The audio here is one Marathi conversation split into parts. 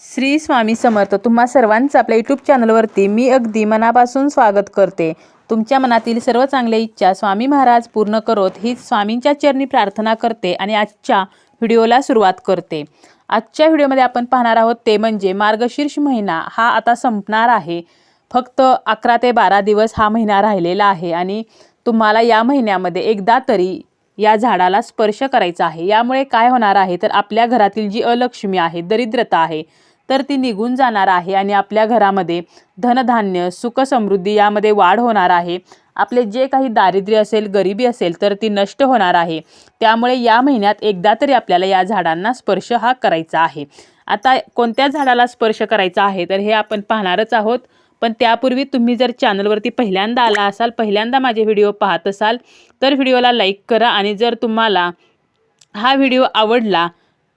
श्री स्वामी समर्थ तुम्हा सर्वांचं आपल्या यूट्यूब चॅनलवरती मी अगदी मनापासून स्वागत करते. तुमच्या मनातील सर्व चांगल्या इच्छा स्वामी महाराज पूर्ण करोत ही स्वामींच्या चरणी प्रार्थना करते आणि आजच्या व्हिडिओला सुरुवात करते. आजच्या व्हिडिओमध्ये आपण पाहणार आहोत ते म्हणजे मार्गशीर्ष महिना हा आता संपणार आहे. फक्त अकरा ते बारा दिवस हा महिना राहिलेला आहे आणि तुम्हाला या महिन्यामध्ये एकदा तरी या झाडाला स्पर्श करायचा आहे. यामुळे काय होणार आहे? तर आपल्या घरातील जी अलक्ष्मी आहे दरिद्रता आहे तर ती निघून जाणार आहे आणि आपल्या घरामध्ये धनधान्य सुख समृद्धी यामध्ये वाढ होणार आहे. आपले जे काही दारिद्र्य असेल गरिबी असेल तर ती नष्ट होणार आहे. त्यामुळे या महिन्यात एकदा तरी आपल्याला या झाडांना स्पर्श हा करायचा आहे. आता कोणत्या झाडाला स्पर्श करायचा आहे? तर हे आपण पाहणारच आहोत. पण त्यापूर्वी तुम्ही जर चॅनलवरती पहिल्यांदा आला असाल पहिल्यांदा माझे व्हिडिओ पाहत असाल तर व्हिडिओला लाईक करा आणि जर तुम्हाला हा व्हिडिओ आवडला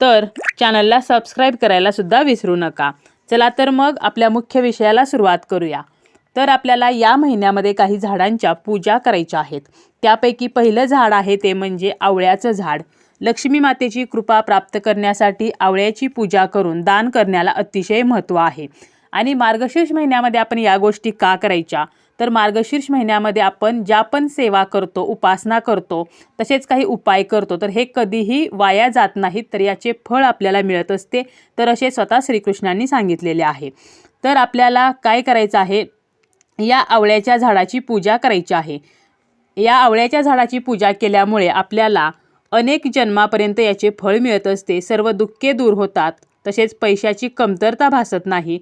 तर चॅनलला सबस्क्राईब करायलासुद्धा विसरू नका. चला तर मग आपल्या मुख्य विषयाला सुरुवात करूया. तर आपल्याला या महिन्यामध्ये काही झाडांच्या पूजा करायच्या आहेत. त्यापैकी पहिलं झाड आहे ते म्हणजे आवळ्याचं झाड. लक्ष्मी मातेची कृपा प्राप्त करण्यासाठी आवळ्याची पूजा करून दान करण्याला अतिशय महत्त्व आहे. आणि मार्गशीर्ष महिन्यामध्ये आपण या गोष्टी का करायच्या? तर मार्गशीर्ष महिन्यामध्ये आपण ज्या पण सेवा करतो उपासना करतो तसेच काही उपाय करतो तर हे कधीही वाया जात नाहीत तर याचे फळ आपल्याला मिळत असते. तर असे स्वतः श्रीकृष्णांनी सांगितलेले आहे. तर आपल्याला काय करायचं आहे? या आवळ्याच्या झाडाची पूजा करायची आहे. या आवळ्याच्या झाडाची पूजा केल्यामुळे आपल्याला अनेक जन्मापर्यंत याचे फळ मिळत असते. सर्व दुःखे दूर होतात. तसेच पैशाची कमतरता भासत नाही.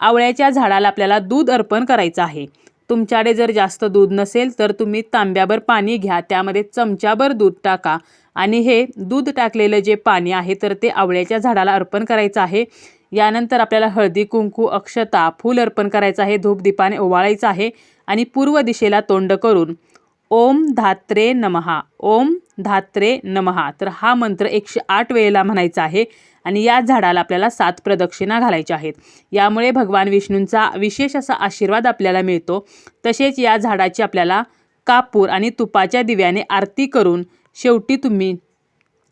आवळ्याच्या झाडाला आपल्याला दूध अर्पण करायचं आहे. तुमच्याकडे जर जास्त दूध नसेल तर तुम्ही तांब्याभर पाणी घ्या. त्यामध्ये चमच्याभर दूध टाका. आणि हे दूध टाकलेलं जे पाणी आहे तर ते आवळ्याच्या झाडाला अर्पण करायचं आहे. यानंतर आपल्याला हळदी कुंकू अक्षता फूल अर्पण करायचं आहे. धूपदीपाने ओवाळायचं आहे. आणि पूर्व दिशेला तोंड करून ओम धात्रे नमहा ओम धात्रे नमहा तर हा मंत्र एकशे आठ वेळेला म्हणायचा आहे आणि या झाडाला आपल्याला सात प्रदक्षिणा घालायच्या आहेत. यामुळे भगवान विष्णूंचा विशेष असा आशीर्वाद आपल्याला मिळतो. तसेच या झाडाची आपल्याला कापूर आणि तुपाच्या दिव्याने आरती करून शेवटी तुम्ही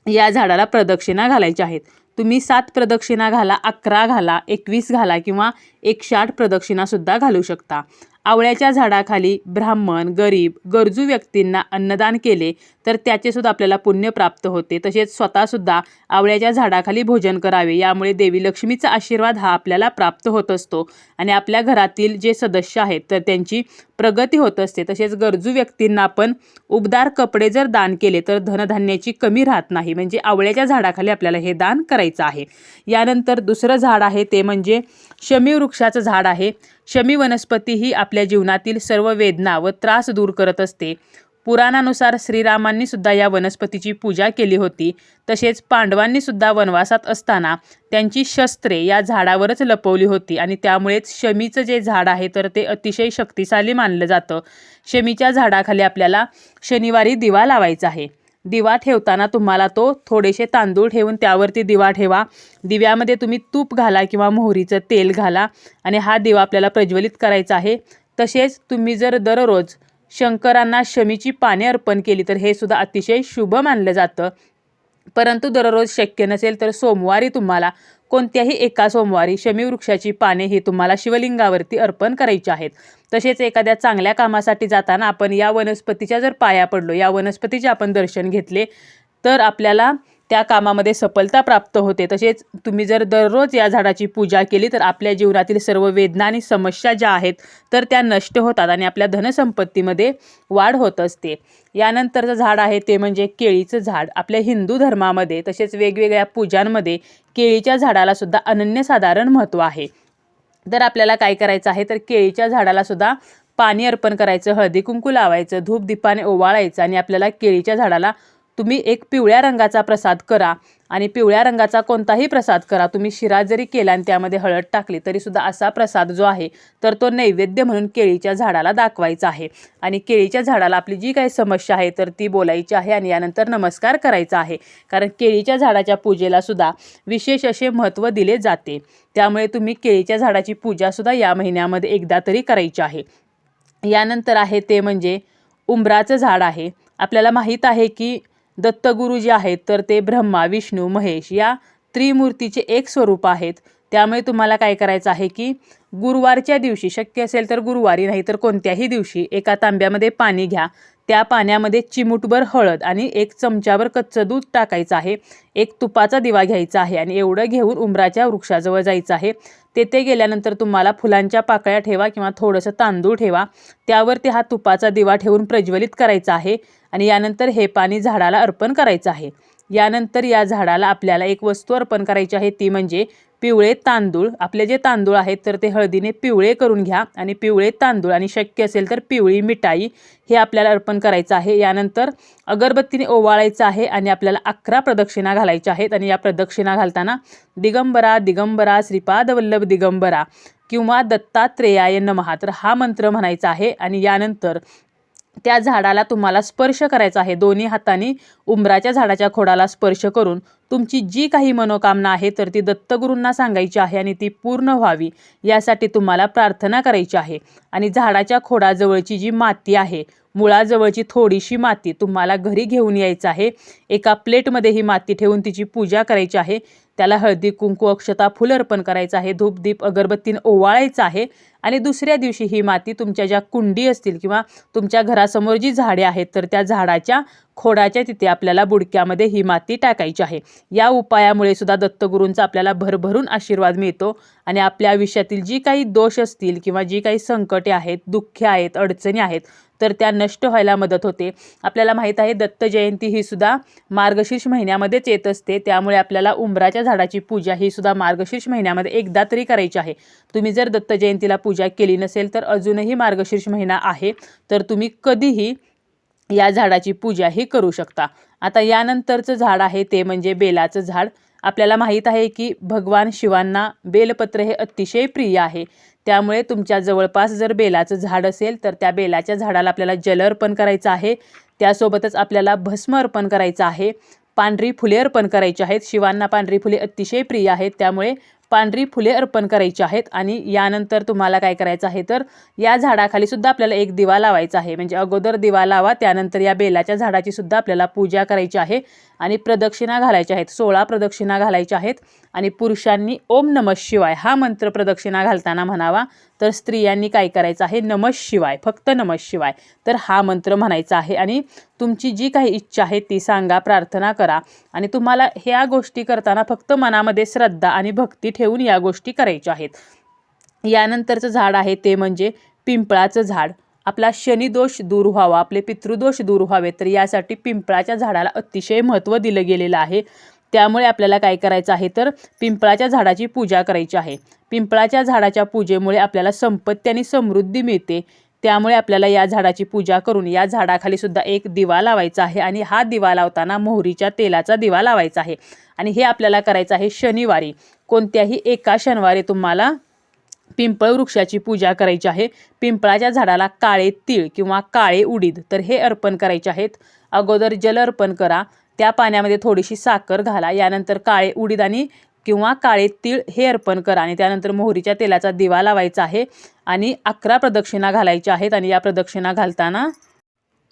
या झाडाला प्रदक्षिणा घालायच्या आहेत. तुम्ही सात प्रदक्षिणा घाला अकरा घाला एकवीस घाला किंवा एकशे आठ प्रदक्षिणासुद्धा घालू शकता. आवळ्याच्या झाडाखाली ब्राह्मण गरीब गरजू व्यक्तींना अन्नदान केले तर त्याचेसुद्धा आपल्याला पुण्य प्राप्त होते. तसेच स्वतःसुद्धा आवळ्याच्या झाडाखाली भोजन करावे. यामुळे देवी लक्ष्मीचा आशीर्वाद हा आपल्याला प्राप्त होत असतो. आणि आपल्या घरातील जे सदस्य आहेत तर त्यांची प्रगती होत असते. तसेच गरजू व्यक्तींना आपण उबदार कपडे जर दान केले तर धनधान्याची कमी राहत नाही. म्हणजे आवळ्याच्या झाडाखाली आपल्याला हे दान करायचं आहे. यानंतर दुसरं झाड आहे ते म्हणजे शमी वृक्षाचं झाड आहे. शमी वनस्पती ही आपल्या जीवनातील सर्व वेदना व त्रास दूर करत असते. पुराणानुसार श्रीरामांनी सुद्धा या वनस्पतीची पूजा केली होती. तसेच पांडवांनी सुद्धा वनवासात असताना त्यांची शस्त्रे या झाडावरच लपवली होती आणि त्यामुळेच शमीचं जे झाड आहे तर ते अतिशय शक्तिशाली मानलं जातं. शमीच्या झाडाखाली आपल्याला शनिवारी दिवा लावायचा आहे. दिवा ठेवताना तुम्हाला तो थोडेसे तांदूळ ठेवून त्यावरती दिवा ठेवा. दिव्यामध्ये तुम्ही तूप घाला किंवा मोहरीचं तेल घाला आणि हा दिवा आपल्याला प्रज्वलित करायचा आहे. तसेच तुम्ही जर दररोज शंकरांना शमीची पाने अर्पण केली तर हे सुद्धा अतिशय शुभ मानलं जातं. परंतु दररोज शक्य नसेल तर सोमवारी तुम्हाला कोणत्याही एका सोमवारी शमी वृक्षाची पाने ही तुम्हाला शिवलिंगावरती अर्पण करायची आहेत. तसेच एखाद्या चांगल्या कामासाठी जाताना आपण या वनस्पतीच्या जर पाया पडलो या वनस्पतीचे आपण दर्शन घेतले तर आपल्याला त्या कामामध्ये सफलता प्राप्त होते. तसेच तुम्ही जर दररोज या झाडाची पूजा केली तर आपल्या जीवनातील सर्व वेदना आणि समस्या ज्या आहेत तर त्या नष्ट होतात आणि आपल्या धनसंपत्तीमध्ये वाढ होत असते. यानंतरचं झाड आहे ते म्हणजे केळीचं झाड. आपल्या हिंदू धर्मामध्ये तसेच वेगवेगळ्या पूजांमध्ये केळीच्या झाडालासुद्धा अनन्यसाधारण महत्त्व आहे. तर आपल्याला काय करायचं आहे तर केळीच्या झाडालासुद्धा पाणी अर्पण करायचं हळदी कुंकू लावायचं धूप दीपाने ओवाळायचं आणि आपल्याला केळीच्या झाडाला तुम्ही एक पिवळ्या रंगाचा प्रसाद करा आणि पिवळ्या रंगाचा कोणताही प्रसाद करा. तुम्ही शिरा जरी केला आणि त्यामध्ये हळद टाकली तरीसुद्धा असा प्रसाद जो आहे तर तो नैवेद्य म्हणून केळीच्या झाडाला दाखवायचा आहे. आणि केळीच्या झाडाला आपली जी काही समस्या आहे तर ती बोलायची आहे आणि यानंतर नमस्कार करायचा आहे. कारण केळीच्या झाडाच्या पूजेला सुद्धा विशेष असे महत्त्व दिले जाते. त्यामुळे तुम्ही केळीच्या झाडाची पूजासुद्धा या महिन्यामध्ये एकदा तरी करायची आहे. यानंतर आहे ते म्हणजे उंबराचं झाड आहे. आपल्याला माहीत आहे की दत्तगुरु जे आहेत तर ते ब्रह्मा विष्णू महेश या त्रिमूर्तीचे एक स्वरूप आहेत. त्यामुळे तुम्हाला काय करायचं आहे की गुरुवारच्या दिवशी शक्य असेल तर गुरुवारी नाही तर कोणत्याही दिवशी एका तांब्यामध्ये पाणी घ्या. त्या पाण्यामध्ये चिमूटभर हळद आणि एक चमच्यावर कच्चं दूध टाकायचं आहे. एक तुपाचा दिवा घ्यायचा आहे आणि एवढं घेऊन उंबराच्या वृक्षाजवळ जायचं आहे. तेथे गेल्यानंतर तुम्हाला फुलांच्या पाकळ्या ठेवा किंवा थोडंसं तांदूळ ठेवा. त्यावरती हा तुपाचा दिवा ठेवून प्रज्वलित करायचा आहे आणि यानंतर हे पाणी झाडाला अर्पण करायचं आहे. यानंतर या झाडाला आपल्याला एक वस्तू अर्पण करायची आहे ती म्हणजे पिवळे तांदूळ. आपले जे तांदूळ आहेत तर ते हळदीने पिवळे करून घ्या आणि पिवळे तांदूळ आणि शक्य असेल तर पिवळी मिठाई हे आपल्याला अर्पण करायचं आहे. यानंतर अगरबत्तीने ओवाळायचं आहे आणि आपल्याला अकरा प्रदक्षिणा घालायच्या आहेत आणि या प्रदक्षिणा घालताना दिगंबरा दिगंबरा श्रीपादवल्लभ दिगंबरा किंवा दत्तात्रेयाय नमहा तर हा मंत्र म्हणायचा आहे आणि यानंतर त्या झाडाला तुम्हाला स्पर्श करायचा आहे. दोन्ही हाताने उंबराच्या झाडाच्या खोडाला स्पर्श करून तुमची जी काही मनोकामना आहे तर ती दत्तगुरूंना सांगायची आहे आणि ती पूर्ण व्हावी. यासाठी तुम्हाला प्रार्थना करायची आहे. आणि झाडाच्या खोडाजवळची जी माती आहे मुळाजवळची थोडीशी माती तुम्हाला घरी घेऊन यायचं आहे. एका प्लेटमध्ये ही माती ठेवून तिची पूजा करायची आहे. त्याला हळदी कुंकू अक्षता फुल अर्पण करायचं आहे. धूपदीप दीप ओवाळायचं आहे. आणि दुसऱ्या दिवशी ही माती तुमच्या ज्या कुंडी असतील किंवा तुमच्या घरासमोर जी झाडे आहेत तर त्या झाडाच्या खोडाच्या तिथे आपल्याला बुडक्यामध्ये ही माती टाकायची आहे. या उपायामुळे सुद्धा दत्तगुरूंचा आपल्याला भरभरून आशीर्वाद मिळतो आणि आपल्या आयुष्यातील जी काही दोष असतील किंवा जी काही संकटे आहेत दुःखे आहेत अडचणी आहेत तर त्या नष्ट व्हायला मदत होते. आपल्याला माहीत आहे दत्त जयंती ही सुद्धा मार्गशीर्ष महिन्यामध्येच येत असते. त्यामुळे आपल्याला उंबराच्या झाडाची पूजा ही सुद्धा मार्गशीर्ष महिन्यामध्ये एकदा तरी करायची आहे. तुम्ही जर दत्त जयंतीला पूजा केली नसेल तर अजूनही मार्गशीर्ष महिना आहे तर तुम्ही कधीही या झाडाची पूजा ही करू शकता. आता यानंतरचं झाड आहे ते म्हणजे बेलाचं झाड. आपल्याला माहीत आहे की भगवान शिवांना बेलपत्र हे अतिशय प्रिय आहे. त्यामुळे तुमच्या जवळपास जर बेलाचं झाड असेल तर त्या बेलाच्या झाडाला आपल्याला जल अर्पण करायचं आहे. त्यासोबतच आपल्याला भस्म अर्पण करायचं आहे. पांढरी फुले अर्पण करायची आहेत. शिवांना पांढरी फुले अतिशय प्रिय आहेत. त्यामुळे पांढरी फुले अर्पण करायची आहेत आणि यानंतर तुम्हाला काय करायचं आहे तर या झाडाखाली सुद्धा आपल्याला एक दिवा लावायचा आहे. म्हणजे अगोदर दिवा लावा त्यानंतर या बेलाच्या झाडाची सुद्धा आपल्याला पूजा करायची आहे आणि प्रदक्षिणा घालायच्या आहेत. सोळा प्रदक्षिणा घालायच्या आहेत आणि पुरुषांनी ओम नम शिवाय हा मंत्र प्रदक्षिणा घालताना म्हणावा. तर स्त्रियांनी काय करायचं आहे? नमः शिवाय फक्त नमः शिवाय. तर हा मंत्र म्हणायचा आहे. आणि तुमची जी काही इच्छा आहे ती सांगा प्रार्थना करा. आणि तुम्हाला ह्या गोष्टी करताना फक्त मनामध्ये श्रद्धा आणि भक्ती ठेवून या गोष्टी करायच्या आहेत. यानंतरचं झाड आहे ते म्हणजे पिंपळाचं झाड. आपला शनिदोष दूर व्हावा आपले पितृदोष दूर व्हावे तर यासाठी पिंपळाच्या झाडाला अतिशय महत्त्व दिलं गेलेलं आहे. त्यामुळे आपल्याला काय करायचं आहे तर पिंपळाच्या झाडाची पूजा करायची आहे. पिंपळाच्या झाडाच्या पूजेमुळे आपल्याला संपत्ती आणि समृद्धी मिळते. त्यामुळे आपल्याला या झाडाची पूजा करून या झाडाखाली सुद्धा एक दिवा लावायचा आहे आणि हा दिवा लावताना मोहरीच्या तेलाचा दिवा लावायचा आहे. आणि हे आपल्याला करायचं आहे शनिवारी. कोणत्याही एका शनिवारी तुम्हाला पिंपळ वृक्षाची पूजा करायची आहे. पिंपळाच्या झाडाला काळे तीळ किंवा काळे उडीद तर हे अर्पण करायचे आहेत. अगोदर जल अर्पण करा. त्या पाण्यामध्ये थोडीशी साखर घाला. यानंतर काळे उडीद आणि किंवा काळे तीळ हे अर्पण करा आणि त्यानंतर मोहरीच्या तेलाचा दिवा लावायचा आहे आणि अकरा प्रदक्षिणा घालायच्या आहेत आणि या प्रदक्षिणा घालताना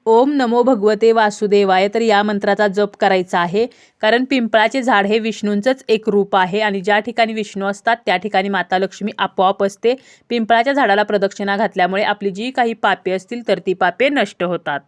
ओम नमो भगवते वासुदेवाय तर या मंत्राचा जप करायचा आहे. कारण पिंपळाचे झाड हे विष्णूंचंच एक रूप आहे आणि ज्या ठिकाणी विष्णू असतात त्या ठिकाणी माता लक्ष्मी आपोआप असते. पिंपळाच्या झाडाला प्रदक्षिणा घातल्यामुळे आपली जी काही पापे असतील तर ती पापे नष्ट होतात.